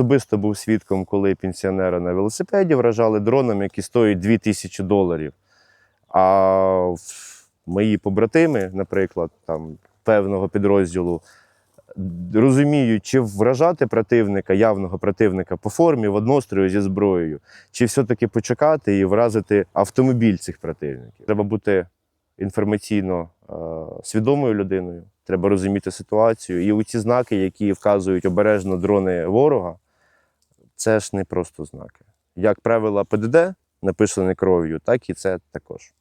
особисто був свідком, коли пенсіонера на велосипеді вражали дроном, який стоїть 2000 доларів. А мої побратими, наприклад, там певного підрозділу, розуміють, чи вражати противника, явного противника по формі в однострою зі зброєю, чи все-таки почекати і вразити автомобіль цих противників. Треба бути інформаційно е, свідомою людиною, треба розуміти ситуацію. І у ці знаки, які вказують обережно дрони ворога, це ж не просто знаки. Як правила ПДД написані кров'ю, так і це також.